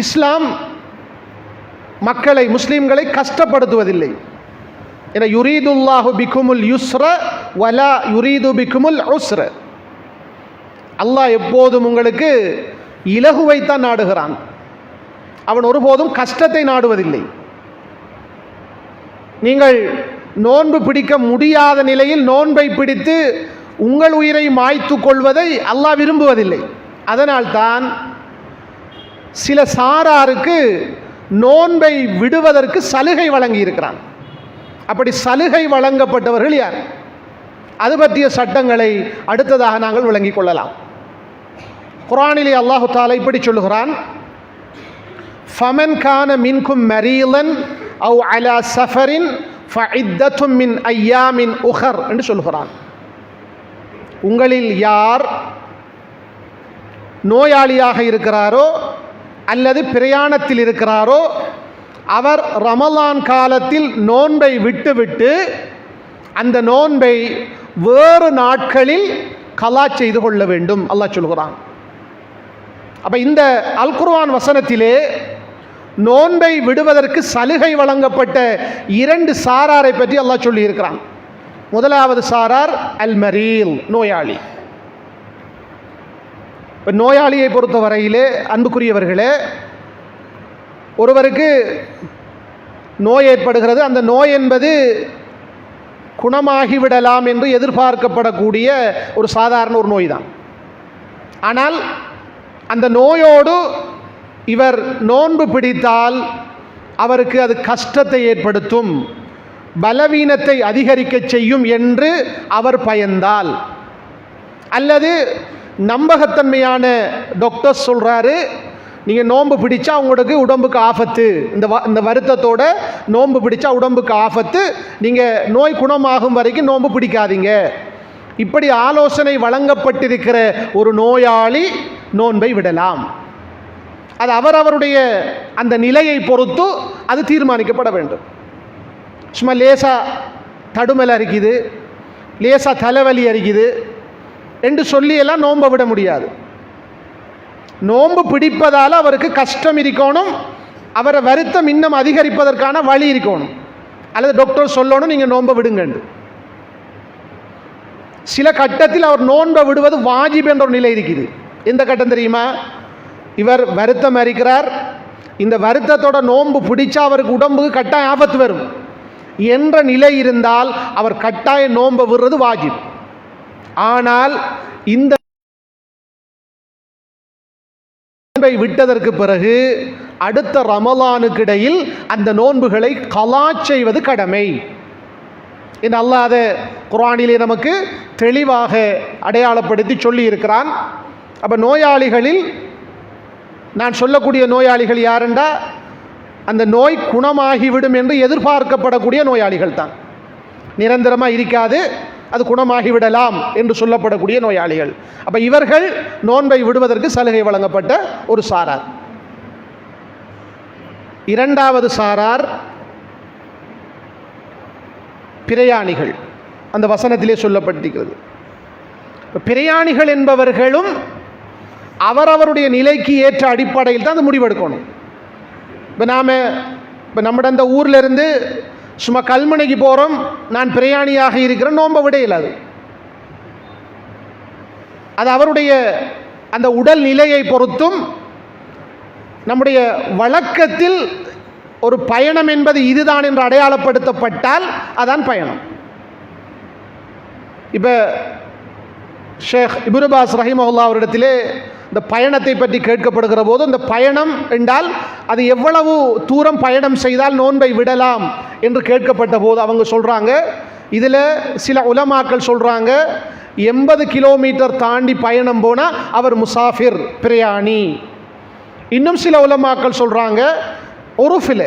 இஸ்லாம் மக்களை முஸ்லீம்களை கஷ்டப்படுத்துவதில்லை. என யுரீதுல்லாஹு பிக்குமுல் யுஸ்ர வலா யுரீது பிக்குமுல் உஸ்ர. அல்லாஹ் எப்போதும் உங்களுக்கு இலகுவைத்தான் நாடுகிறான். அவன் ஒருபோதும் கஷ்டத்தை நாடுவதில்லை. நீங்கள் நோன்பு பிடிக்க முடியாத நிலையில் நோன்பை பிடித்து உங்கள் உயிரை மாய்த்து கொள்வதை அல்லாஹ் விரும்புவதில்லை. அதனால்தான் சில சாராருக்கு நோன்பை விடுவதற்கு சலுகை வழங்கி இருக்கிறான் அப்படி சலுகை வழங்கப்பட்டவர்கள் யார்? அது பற்றிய சட்டங்களை அடுத்ததாக நாங்கள் விளங்கிக் கொள்ளலாம். குரானிலே அல்லாஹு தாலா இப்படி சொல்லுகிறான் ஃபமன் கான மின்கும் மரீலன் அவு அலா சஃபரின் ஃபஇத்தத்தும் மின் ஐயாமின் உஹர் என்று சொல்கிறான் உங்களில் யார் நோயாளியாக இருக்கிறாரோ அல்லது பிரயாணத்தில் இருக்கிறாரோ அவர் ரமலான் காலத்தில் நோன்பை விட்டுவிட்டு அந்த நோன்பை வேறு நாட்களில் கலா செய்து கொள்ள வேண்டும். அல்லாஹ் சொல்கிறான். அப்ப இந்த அல்குர்வான் வசனத்திலே நோன்பை விடுவதற்கு சலுகை வழங்கப்பட்ட இரண்டு சாராரை பற்றி அல்லாஹ் சொல்லி இருக்கிறான் முதலாவது சாரார் அல் மரீல் நோயாளி. இப்போ நோயாளியை பொறுத்த வரையிலே அன்புக்குரியவர்களே ஒருவருக்கு நோய் ஏற்படுகிறது அந்த நோய் என்பது குணமாகிவிடலாம் என்று எதிர்பார்க்கப்படக்கூடிய ஒரு சாதாரண ஒரு நோய் தான் ஆனால் அந்த நோயோடு இவர் நோன்பு பிடித்தால் அவருக்கு அது கஷ்டத்தை ஏற்படுத்தும் பலவீனத்தை அதிகரிக்க செய்யும் என்று அவர் பயந்தால் அல்லது நம்பகத்தன்மையான டாக்டர்ஸ் சொல்கிறாரு நீங்கள் நோன்பு பிடிச்சா உங்களுக்கு உடம்புக்கு ஆபத்து. இந்த வ இந்த வருத்தத்தோட நோன்பு பிடிச்சா உடம்புக்கு ஆபத்து. நீங்கள் நோய் குணமாகும் வரைக்கும் நோன்பு பிடிக்காதீங்க. இப்படி ஆலோசனை வழங்கப்பட்டிருக்கிற ஒரு நோயாளி நோன்பை விடலாம். அது அவரவருடைய அந்த நிலையை பொறுத்து அது தீர்மானிக்கப்பட வேண்டும். சும்மா லேசா தடுமல் அரிக்குது. லேசா தலைவலி அரிக்குது. என்று சொல்லியெல்லாம் நோன்பை விட முடியாது. நோன்பு பிடிப்பதால் அவருக்கு கஷ்டம் இருக்கணும் அவரை வருத்தம் இன்னும் அதிகரிப்பதற்கான வழி இருக்கணும். அல்லது டாக்டர் சொல்லணும் நீங்கள் நோன்பை விடுங்கண்டு. சில கட்டத்தில் அவர் நோன்பை விடுவது வாஜிப் என்ற ஒரு நிலை இருக்குது. எந்த கட்டம் தெரியுமா? இவர் வருத்தம் அறிக்கிறார் இந்த வருத்தத்தோட நோன்பு பிடிச்சா அவருக்கு உடம்புக்கு கட்டாயம் ஆபத்து வரும். என்ற நிலை இருந்தால் அவர் கட்டாய நோன்பை விடுறது வாஜிப். ஆனால் இந்த நோன்பை விட்டதற்கு பிறகு அடுத்த ரமலானுக்கு இடையில் அந்த நோன்புகளை கலா செய்வது கடமை. என்று அல்லாத குரானிலே நமக்கு தெளிவாக அடையாளப்படுத்தி சொல்லி இருக்கிறான் அப்போ நோயாளிகளில் நான் சொல்லக்கூடிய நோயாளிகள் யாருண்டா? அந்த நோய் குணமாகிவிடும் என்று எதிர்பார்க்கப்படக்கூடிய நோயாளிகள் தான் நிரந்தரமாக இருக்காது. அது குணமாகிவிடலாம் என்று சொல்லப்படக்கூடிய நோயாளிகள். அப்போ இவர்கள் நோன்பை விடுவதற்கு சலுகை வழங்கப்பட்ட ஒரு சாரார். இரண்டாவது சாரார் பிரயாணிகள். அந்த வசனத்திலே சொல்லப்பட்டிருக்கிறது. பிரயாணிகள் என்பவர்களும் அவரவருடைய நிலைக்கு ஏற்ற அடிப்படையில் தான் அது முடிவெடுக்கணும். இப்போ நாம் இப்போ நம்மட அந்த ஊரில் இருந்து சும்மா கல்முனைக்கு போகிறோம் நான் பிரயாணியாக இருக்கிறேன். நோம்ப விட இல்லாது அது அவருடைய அந்த உடல் நிலையை பொறுத்தும் நம்முடைய வழக்கத்தில் ஒரு பயணம் என்பது இதுதான் என்று அடையாளப்படுத்தப்பட்டால் அதான் பயணம். இப்போ ஷேக் இபுருபாஸ் ரஹிமஹுல்லா அவரிடத்திலே இந்த பயணத்தை பற்றி கேட்கப்படுகிற போது இந்த பயணம் என்றால் அது எவ்வளவு தூரம் பயணம் செய்தால் நோன்பை விடலாம் என்று கேட்கப்பட்ட போது அவங்க சொல்கிறாங்க இதில் சில உலமாக்கள் சொல்கிறாங்க எண்பது கிலோமீட்டர் தாண்டி பயணம் போனால் அவர் முசாஃபிர் பிரயாணி. இன்னும் சில உலமாக்கள் சொல்கிறாங்க உருஃபில்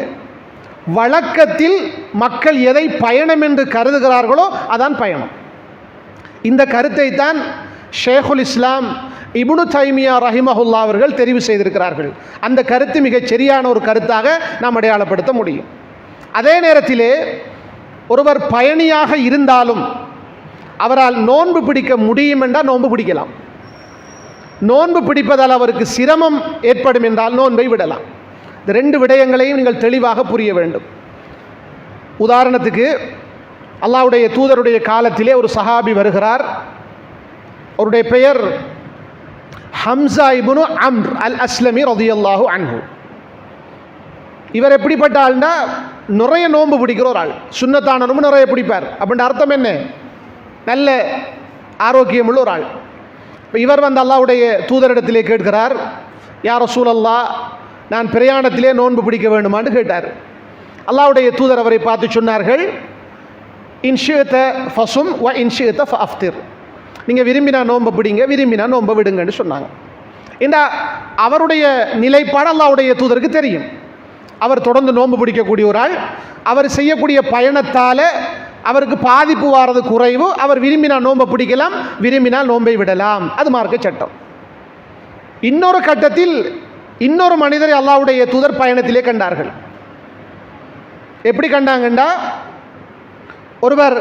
வழக்கத்தில் மக்கள் எதை பயணம் என்று கருதுகிறார்களோ அதான் பயணம். இந்த கருத்தை தான் ஷேகுல் இஸ்லாம் இபுனு தைமியா ரஹிமஹுல்லா அவர்கள் தெரிவு செய்திருக்கிறார்கள். அந்த கருத்து மிகச் சரியான ஒரு கருத்தாக நாம் அடையாளப்படுத்த முடியும். அதே நேரத்திலே ஒருவர் பயணியாக இருந்தாலும் அவரால் நோன்பு பிடிக்க முடியும் என்றால் நோன்பு பிடிக்கலாம். நோன்பு பிடிப்பதால் அவருக்கு சிரமம் ஏற்படும் என்றால் நோன்பை விடலாம். இந்த ரெண்டு விடயங்களையும் நீங்கள் தெளிவாக புரிய வேண்டும். உதாரணத்துக்கு அல்லாவுடைய தூதருடைய காலத்திலே ஒரு சஹாபி வருகிறார். அவருடைய பெயர் ஹம்சா இபுனு அம்ர் அல் அஸ்லமி ரதியல்லாஹு அன்ஹு. இவர் எப்படிப்பட்ட ஆள்னா நிறைய நோன்பு பிடிக்கிற ஒரு ஆள். சுண்ணத்தான நிறைய பிடிப்பார். அப்படின்ற அர்த்தம் என்ன? நல்ல ஆரோக்கியமுள்ள ஒரு ஆள். இப்போ இவர் வந்து அல்லாவுடைய தூதரிடத்திலே கேட்கிறார் யார் சூழல்லா நான் பிரயாணத்திலே நோன்பு பிடிக்க வேண்டுமான்னு கேட்டார். அல்லாஹ்வுடைய தூதர் அவரை பார்த்து சொன்னார்கள் இன்ஷியத்த ஃபசும் வ இன்ஷியத்த அஃப்திர். நீங்கள் விரும்பினா நோன்பை பிடிங்க விரும்பினா நோன்பை விடுங்கன்னு சொன்னாங்க. இந்த அவருடைய நிலைப்பாடு அல்லாவுடைய தூதருக்கு தெரியும். அவர் தொடர்ந்து நோன்பு பிடிக்கக்கூடிய ஒரு ஆள். அவர் செய்யக்கூடிய பயணத்தால் அவருக்கு பாதிப்பு வாரது குறைவு. அவர் விரும்பினா நோன்பை பிடிக்கலாம் விரும்பினால் நோன்பை விடலாம். அது மார்க்க சட்டம். இன்னொரு கட்டத்தில் இன்னொரு மனிதரை அல்லாவுடைய தூதர் பயணத்திலே கண்டார்கள். எப்படி கண்டாங்கண்டா ஒருவர்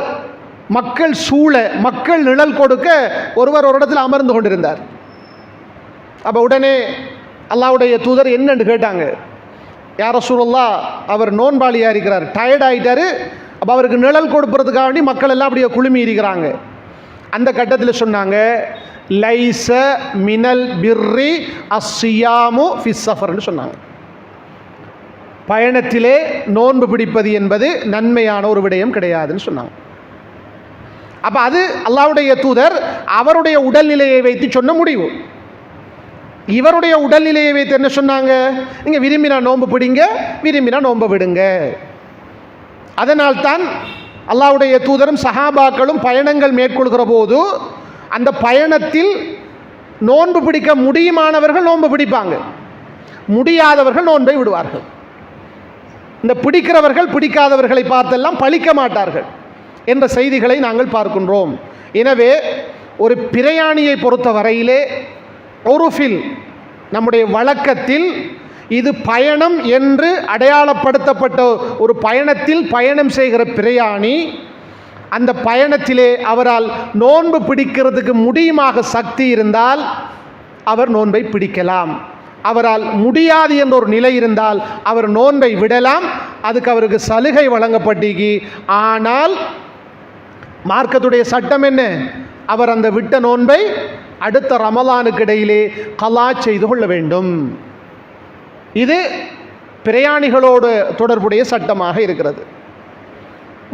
மக்கள் சூழ மக்கள் நிழல் கொடுக்க ஒருவர் ஒரு இடத்துல அமர்ந்து கொண்டிருந்தார். அப்போ உடனே அல்லாஹ்வுடைய தூதர் என்னன்னு கேட்டாங்க. யார சூழல்லா அவர் நோன்பாளியாக இருக்கிறார். டயர்ட் ஆகிட்டாரு அப்போ அவருக்கு நிழல் கொடுப்பதுக்காக வேண்டி மக்கள் எல்லாம் அப்படியே குழுமி இருக்கிறாங்க. அந்த கட்டத்தில் சொன்னாங்க லைச மினல் பிர்ரி அஸ்ஸியாமு ஃபிஸ்ஸஃபர்னு சொன்னாங்க. பயணத்திலே நோன்பு பிடிப்பது என்பது நன்மையான ஒரு விடயம் கிடையாதுன்னு சொன்னாங்க. அப்போ அது அல்லாவுடைய தூதர் அவருடைய உடல்நிலையை வைத்து சொன்ன முடிவு. இவருடைய உடல்நிலையை வைத்து என்ன சொன்னாங்க? நீங்கள் விரும்பினா நோன்பு பிடிங்க விரும்பினா நோன்பை விடுங்க. அதனால்தான் அல்லாவுடைய தூதரும் சஹாபாக்களும் பயணங்கள் மேற்கொள்கிற போது அந்த பயணத்தில் நோன்பு பிடிக்க முடியுமானவர்கள் நோன்பு பிடிப்பாங்க. முடியாதவர்கள் நோன்பை விடுவார்கள். இந்த பிடிக்கிறவர்கள் பிடிக்காதவர்களை பார்த்தெல்லாம் பழிக்க மாட்டார்கள். என்ற செய்திகளை நாங்கள் பார்க்கின்றோம். எனவே ஒரு பிரயாணியை பொறுத்த வரையிலே ஒருஃபில் நம்முடைய வழக்கத்தில் இது பயணம் என்று அடையாளப்படுத்தப்பட்ட ஒரு பயணத்தில் பயணம் செய்கிற பிரயாணி அந்த பயணத்திலே அவரால் நோன்பு பிடிக்கிறதுக்கு முடியுமாக சக்தி இருந்தால் அவர் நோன்பை பிடிக்கலாம். அவரால் முடியாது என்ற ஒரு நிலை இருந்தால் அவர் நோன்பை விடலாம். அதுக்கு அவருக்கு சலுகை வழங்கப்பட்டிக்கு ஆனால் மார்க்கத்துடைய சட்டம் என்ன? அவர் அந்த விட்ட நோன்பை அடுத்த ரமலானுக்கு இடையிலே கலா செய்து கொள்ள வேண்டும். இது பிரயாணிகளோடு தொடர்புடைய சட்டமாக இருக்கிறது.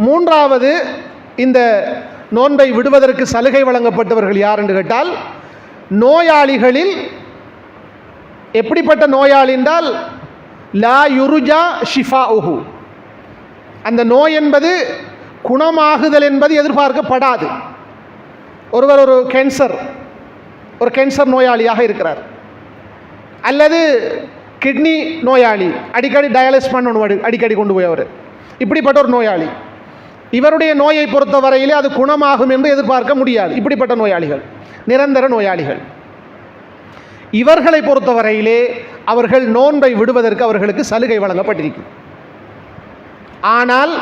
மூன்றாவது இந்த நோன்பை விடுவதற்கு சலுகை வழங்கப்பட்டவர்கள் யார் என்று கேட்டால் நோயாளிகளில் எப்படிப்பட்ட நோயாளி என்றால் லா யுருஜா ஷிஃபா உஹு அந்த நோய் என்பது குணமாகுதல் என்பது எதிர்பார்க்கப்படாது. ஒருவர் ஒரு கேன்சர் ஒரு கேன்சர் நோயாளியாக இருக்கிறார். அல்லது கிட்னி நோயாளி அடிக்கடி டயாலிஸ் பண்ணணும் அடி- அடிக்கடி கொண்டு போய் அவர். இப்படிப்பட்ட ஒரு நோயாளி. இவருடைய நோயை பொறுத்த வரையிலே அது குணமாகும் என்று எதிர்பார்க்க முடியாது. இப்படிப்பட்ட நோயாளிகள் நிரந்தர நோயாளிகள். இவர்களை பொறுத்தவரையிலே அவர்கள் நோன்பை விடுவதற்கு அவர்களுக்கு சலுகை வழங்கப்பட்டிருக்கும். ஆனால்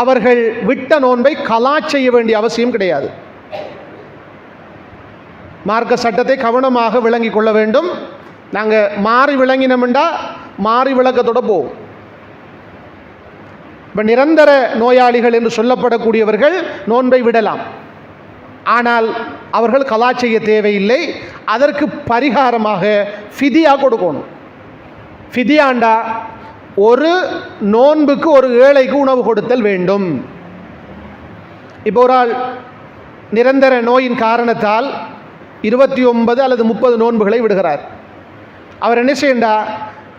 அவர்கள் விட்ட நோன்பை கலா செய்ய வேண்டிய அவசியம் கிடையாது. மார்க்க சட்டத்தை கவனமாக விளங்கி கொள்ள வேண்டும். நாங்கள் மாறி விளங்கினோம்டா மாறி விளக்கத்தோட போவோம் இப்போ நிரந்தர நோயாளிகள் என்று சொல்லப்படக்கூடியவர்கள் நோன்பை விடலாம். ஆனால் அவர்கள் கலா செய்ய தேவையில்லை. அதற்கு பரிகாரமாக ஃபிதியாக கொடுக்கணும். ஃபிதியாண்டா ஒரு நோன்புக்கு ஒரு ஏழைக்கு உணவு கொடுத்தல் வேண்டும். இப்போ ஒரு ஆள் நிரந்தர நோயின் காரணத்தால் இருபத்தி ஒன்பது அல்லது முப்பது நோன்புகளை விடுகிறார். அவர் என்ன செய்யண்டா?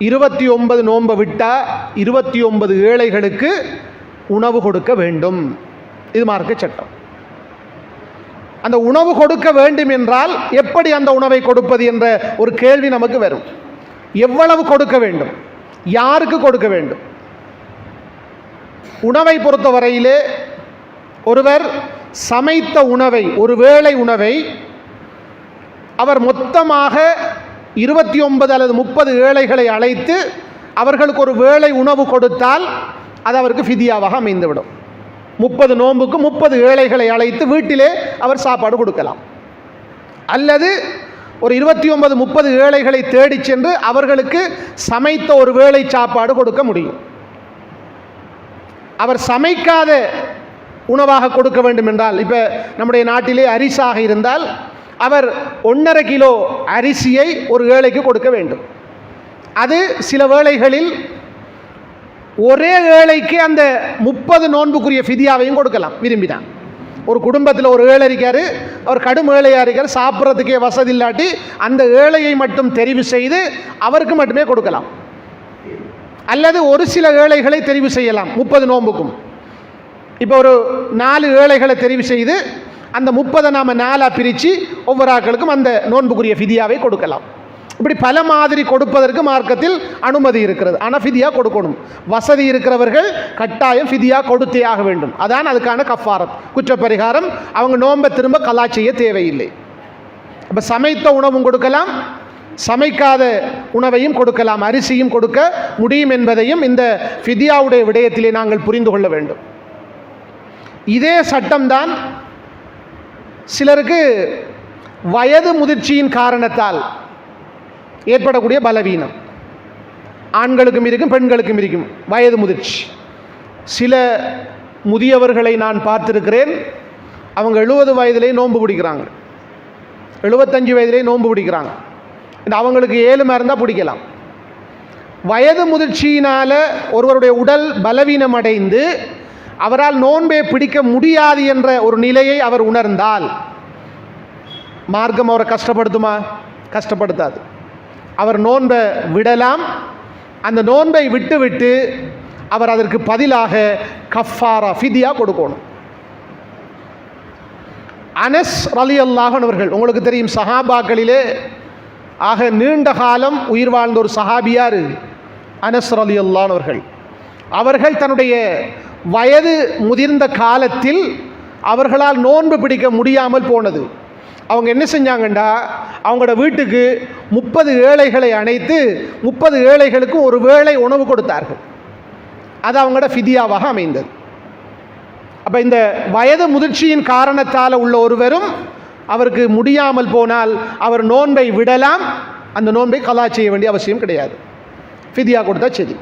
இருபத்தி ஒன்பது நோன்பை விட்டால் இருபத்தி ஒன்பது ஏழைகளுக்கு உணவு கொடுக்க வேண்டும். இது மார்க்க சட்டம். அந்த உணவு கொடுக்க வேண்டும் என்றால் எப்படி அந்த உணவை கொடுப்பது என்ற ஒரு கேள்வி நமக்கு வரும். எவ்வளவு கொடுக்க வேண்டும்? யாருக்கு கொடுக்க வேண்டும்? உணவை பொறுத்தவரையிலே ஒருவர் சமைத்த உணவை ஒரு வேளை உணவை அவர் மொத்தமாக இருபத்தி ஒன்பது அல்லது முப்பது ஏழைகளை அழைத்து அவர்களுக்கு ஒரு வேளை உணவு கொடுத்தால் அது அவருக்கு ஃபிதியாவாக அமைந்துவிடும். முப்பது நோன்புக்கு முப்பது ஏழைகளை அழைத்து வீட்டிலே அவர் சாப்பாடு கொடுக்கலாம். அல்லது ஒரு இருபத்தி ஒன்பது முப்பது ஏழைகளை தேடி சென்று அவர்களுக்கு சமைத்த ஒரு வேளை சாப்பாடு கொடுக்க முடியும். அவர் சமைக்காத உணவாக கொடுக்க வேண்டும் என்றால் இப்போ நம்முடைய நாட்டிலே அரிசாக இருந்தால் அவர் ஒன்றரை கிலோ அரிசியை ஒரு ஏழைக்கு கொடுக்க வேண்டும். அது சில வேளைகளில் ஒரே ஏழைக்கு அந்த முப்பது நோன்புக்குரிய ஃபிதியாவையும் கொடுக்கலாம் விரும்பினான் ஒரு குடும்பத்தில் ஒரு ஏழை இருக்கார் அவர் கடும் ஏழையாக இருக்கார் சாப்பிட்றதுக்கே வசதி இல்லாட்டி அந்த ஏழையை மட்டும் தெரிவு செய்து அவருக்கு மட்டுமே கொடுக்கலாம். அல்லது ஒரு சில ஏழைகளை தெரிவு செய்யலாம் முப்பது நோன்புக்கும் இப்போ ஒரு நாலு ஏழைகளை தெரிவு செய்து அந்த முப்பதை நாம் நாலாக பிரித்து ஒவ்வொரு ஆட்களுக்கும் அந்த நோன்புக்குரிய ஃபிதியாவை கொடுக்கலாம். இப்படி பல மாதிரி கொடுப்பதற்கு மார்க்கத்தில் அனுமதி இருக்கிறது. ஆனால் ஃபிதியாக கொடுக்கணும். வசதி இருக்கிறவர்கள் கட்டாயம் ஃபிதியாக கொடுத்தே ஆக வேண்டும். அதான் அதுக்கான கஃபாரம் குற்றப்பரிகாரம் அவங்க நோன்பை திரும்ப கலா செய்ய தேவையில்லை. அப்போ சமைத்த உணவும் கொடுக்கலாம் சமைக்காத உணவையும் கொடுக்கலாம் அரிசியும் கொடுக்க முடியும் என்பதையும் இந்த ஃபிதியாவுடைய விடயத்திலே நாங்கள் புரிந்து கொள்ள வேண்டும். இதே சட்டம்தான் சிலருக்கு வயது முதிர்ச்சியின் காரணத்தால் ஏற்படக்கூடிய பலவீனம். ஆண்களுக்கும் இருக்கும் பெண்களுக்கும் இருக்கும் வயது முதிர்ச்சி. சில முதியவர்களை நான் பார்த்திருக்கிறேன். அவங்க எழுபது வயதிலே நோன்பு பிடிக்கிறாங்க. எழுபத்தஞ்சு வயதிலே நோன்பு பிடிக்கிறாங்க. இந்த அவங்களுக்கு ஏழுமா இருந்தால் பிடிக்கலாம். வயது முதிர்ச்சியினால் ஒருவருடைய உடல் பலவீனம் அடைந்து அவரால் நோன்பே பிடிக்க முடியாது என்ற ஒரு நிலையை அவர் உணர்ந்தால் மார்க்கம் அவரை கஷ்டப்படுத்துமா? கஷ்டப்படுத்தாது. அவர் நோன்பை விடலாம். அந்த நோன்பை விட்டுவிட்டு அவர் அதற்கு பதிலாக கஃபாரா ஃபிதியா கொடுக்கணும். அனஸ் அலி அல்லாஹன் அவர்கள் உங்களுக்கு தெரியும் சஹாபாக்களிலே ஆக நீண்ட காலம் உயிர் வாழ்ந்த ஒரு சஹாபியார் அனஸ் அலி அல்லான் அவர்கள். அவர்கள் தன்னுடைய வயது முதிர்ந்த காலத்தில் அவர்களால் நோன்பு பிடிக்க முடியாமல் போனது. அவங்க என்ன செஞ்சாங்கண்டா? அவங்களோட வீட்டுக்கு முப்பது ஏழைகளை அணைத்து முப்பது ஏழைகளுக்கு ஒரு வேளை உணவு கொடுத்தார்கள். அது அவங்களோட ஃபிதியாவாக அமைந்தது. அப்போ இந்த வயது முதிர்ச்சியின் காரணத்தால் உள்ள ஒருவரும் அவருக்கு முடியாமல் போனால் அவர் நோன்பை விடலாம். அந்த நோன்பை கலா செய்ய வேண்டிய அவசியம் கிடையாது. ஃபிதியா கொடுத்தா சரி.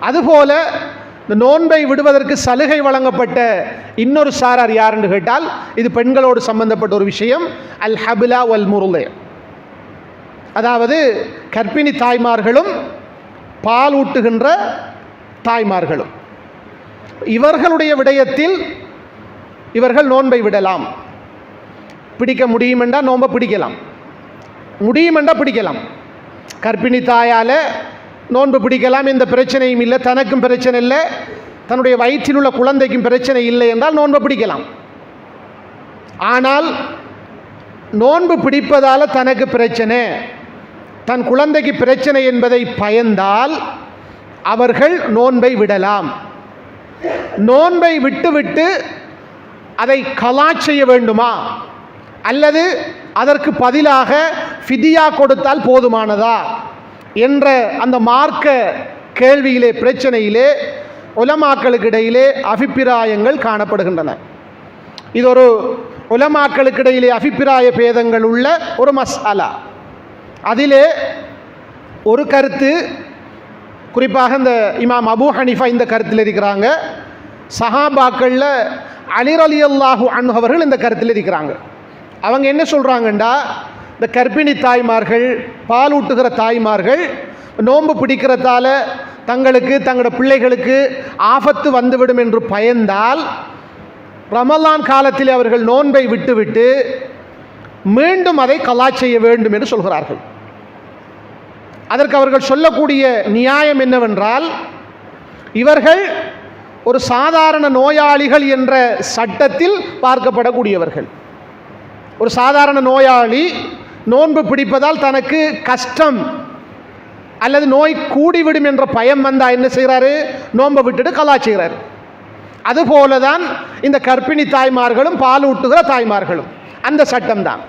அதுபோல இந்த நோன்பை விடுவதற்கு சலுகை வழங்கப்பட்ட இன்னொரு சாரார் யாருன்னு கேட்டால் இது பெண்களோடு சம்பந்தப்பட்ட ஒரு விஷயம் அல் ஹபிலா வல் முருளே அதாவது கர்ப்பிணி தாய்மார்களும் பால் ஊட்டுகின்ற தாய்மார்களும். இவர்களுடைய விடயத்தில் இவர்கள் நோன்பை விடலாம். பிடிக்க முடியுமெண்டா நோன்பை பிடிக்கலாம். முடியுமெண்டா பிடிக்கலாம். கர்ப்பிணி தாயால் நோன்பு பிடிக்கலாம் எந்த பிரச்சனையும் இல்லை. தனக்கும் பிரச்சனை இல்லை. தன்னுடைய வயிற்றில் உள்ள குழந்தைக்கும் பிரச்சனை இல்லை என்றால் நோன்பு பிடிக்கலாம். ஆனால் நோன்பு பிடிப்பதால் தனக்கு பிரச்சனை. தன் குழந்தைக்கு பிரச்சனை என்பதை பயந்தால் அவர்கள் நோன்பை விடலாம். நோன்பை விட்டுவிட்டு அதை கலா செய்ய வேண்டுமா? அல்லது அதற்கு பதிலாக ஃபிதியா கொடுத்தால் போதுமானதா? என்ற அந்த மார்க்க கேள்வியிலே பிரச்சனையிலே உலமாக்களுக்கிடையிலே அபிப்பிராயங்கள் காணப்படுகின்றன. இது ஒரு உலமாக்களுக்கிடையிலே அபிப்பிராய பேதங்கள் உள்ள ஒரு மசாலா. அதிலே ஒரு கருத்து குறிப்பாக இந்த இமாம் அபு ஹனிஃபா இந்த கருத்தில் இருக்கிறாங்க. சஹாபாக்களில் அலிர் அலி அல்லாஹு அன்ஹவர்கள் இந்த கருத்தில் இருக்கிறாங்க. அவங்க என்ன சொல்கிறாங்கண்டா இந்த கர்ப்பிணி தாய்மார்கள் பால் ஊட்டுகிற தாய்மார்கள் நோன்பு பிடிக்கிறதால தங்களுக்கு தங்களோட பிள்ளைகளுக்கு ஆபத்து வந்துவிடும் என்று பயந்தால் ரமலான் காலத்தில் அவர்கள் நோன்பை விட்டுவிட்டு மீண்டும் அதை கலா செய்ய வேண்டும் என்று சொல்கிறார்கள். அதற்கு அவர்கள் சொல்லக்கூடிய நியாயம் என்னவென்றால் இவர்கள் ஒரு சாதாரண நோயாளிகள் என்ற சட்டத்தில் பார்க்கப்படக்கூடியவர்கள். ஒரு சாதாரண நோயாளி நோன்பு பிடிப்பதால் தனக்கு கஷ்டம் அல்லது நோய் கூடிவிடும் என்ற பயம் வந்தால் என்ன செய்கிறாரு? நோன்பை விட்டுட்டு கலா செய்கிறாரு. அதுபோல தான் இந்த கர்ப்பிணி தாய்மார்களும் பால் ஊட்டுகிற தாய்மார்களும். அந்த சட்டம் தான்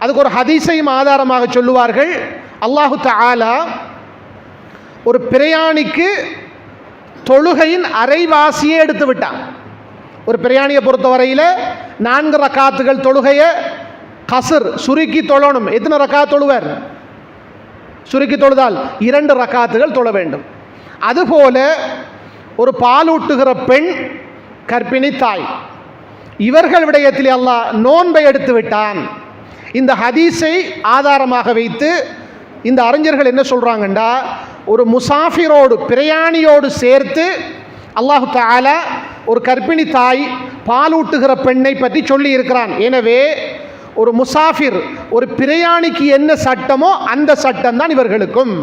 அதுக்கு ஒரு ஹதீஸையும் ஆதாரமாக சொல்லுவார்கள். அல்லாஹு தாலா ஒரு பிரயாணிக்கு தொழுகையின் அரைவாசியே எடுத்து விட்டான். ஒரு பிரயாணியை பொறுத்தவரையில் நான்கு ரக்காத்துகள் தொழுகையை கசர் சுருக்கி தொழணும். எத்தனை ரக்கா தொழுவர்? சுருக்கி தொழுதால் இரண்டு ரக்காத்துகள் தொழ வேண்டும். அதுபோல ஒரு பாலூட்டுகிற பெண் கர்ப்பிணி தாய் இவர்கள் விடயத்தில் அல்லாஹ் நோன்பை எடுத்து விட்டான். இந்த ஹதீஸை ஆதாரமாக வைத்து இந்த அறிஞர்கள் என்ன சொல்கிறாங்கண்டா ஒரு முசாஃபிரோடு பிரயாணியோடு சேர்த்து அல்லாஹு தாலா ஒரு கர்ப்பிணி தாய் பாலூட்டுகிற பெண்ணை பற்றி சொல்லி இருக்கிறான். எனவே ஒரு முசாஃபிர் ஒரு பிரயாணிக்கு என்ன சட்டமோ அந்த சட்டம் தான் இவர்களுக்கும்.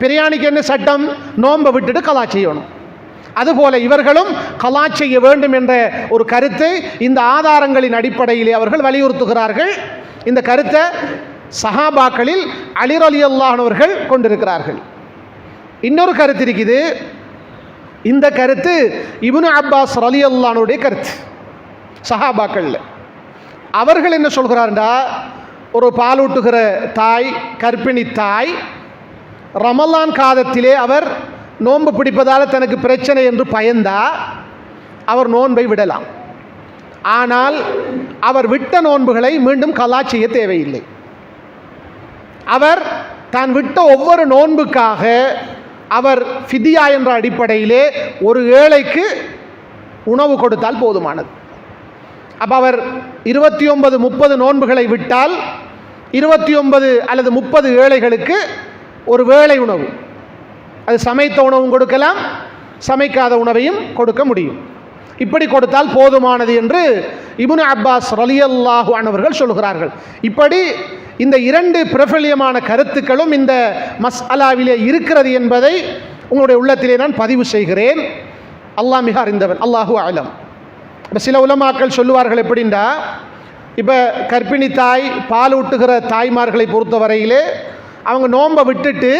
பிரயாணிக்கு என்ன சட்டம்? நோன்பை விட்டுட்டு கலா செய்யணும். அதுபோல இவர்களும் கலா செய்ய வேண்டும் என்ற ஒரு கருத்தை இந்த ஆதாரங்களின் அடிப்படையிலே அவர்கள் வலியுறுத்துகிறார்கள். இந்த கருத்தை சஹாபாக்களில் அலிர் அலி அல்லானவர்கள் கொண்டிருக்கிறார்கள். இன்னொரு கருத்து இருக்குது. இந்த கருத்து இபுனு அப்பாஸ் அலி அல்லானுடைய கருத்து. சஹாபாக்களில். அவர்கள் என்ன சொல்கிறார்டா? ஒரு பாலூட்டுகிற தாய் கர்ப்பிணி தாய் ரமலான் காலத்திலே அவர் நோன்பு பிடிப்பதால் தனக்கு பிரச்சனை என்று பயந்தா அவர் நோன்பை விடலாம். ஆனால் அவர் விட்ட நோன்புகளை மீண்டும் கலா செய்ய தேவையில்லை. அவர் தான் விட்ட ஒவ்வொரு நோன்புக்காக அவர் ஃபிதியா என்ற அடிப்படையிலே ஒரு ஏழைக்கு உணவு கொடுத்தால் போதுமானது. அப்போ அவர் இருபத்தி ஒன்பது முப்பது நோன்புகளை விட்டால் இருபத்தி ஒன்பது அல்லது முப்பது ஏழைகளுக்கு ஒரு வேளை உணவு. அது சமைத்த உணவும் கொடுக்கலாம் சமைக்காத உணவையும் கொடுக்க முடியும். இப்படி கொடுத்தால் போதுமானது என்று இபுன் அப்பாஸ் ரலியல்லாஹு அனவர்கள் சொல்கிறார்கள் இப்படி இந்த இரண்டு பிரபல்யமான கருத்துக்களும் இந்த மஸ் அலாவிலே இருக்கிறது என்பதை உங்களுடைய உள்ளத்திலே நான் பதிவு செய்கிறேன். அல்லாஹ் மிக அறிந்தவன். அல்லாஹு அலம். இப்போ சில உலமாக்கள் சொல்லுவார்கள் எப்படின்னா இப்போ கர்ப்பிணி தாய் பால் ஊட்டுகிற தாய்மார்களை பொறுத்தவரையிலே அவங்க நோன்பை விட்டுட்டு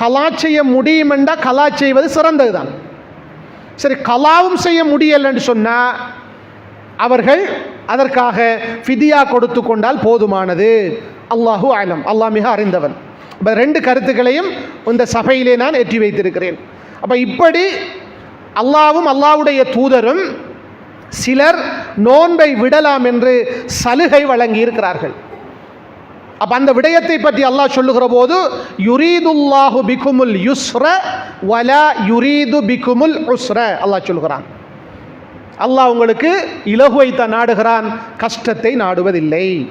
கலா செய்ய முடியுமெண்டா கலா செய்வது சிறந்தது தான் சரி கலாவும் செய்ய முடியலைன்னு சொன்னால் அவர்கள் அதற்காக ஃபிதியா கொடுத்து கொண்டால் போதுமானது. அல்லாஹு ஆலம் அல்லாஹ் மிக அறிந்தவன். இப்போ ரெண்டு கருத்துக்களையும் இந்த சபையிலே நான் ஏற்றி வைத்திருக்கிறேன். அப்போ இப்படி அல்லாவும் அல்லாவுடைய தூதரும் சிலர் நோன்பை விடலாம் என்று சலுகை வழங்கி இருக்கிறார்கள் அப்ப அந்த விடயத்தை பற்றி அல்லாஹ் சொல்லுகிற போது யுரீதுல்லாஹு பிகுமுல் யுஸ்ர வலா யுரீது பிகுமுல் உஸ்ர அல்லாஹ் சொல்லுகிறான் அல்லாஹ் உங்களுக்கு இலகுவைத்த நாடுகிறான் கஷ்டத்தை நாடுவதில்லை.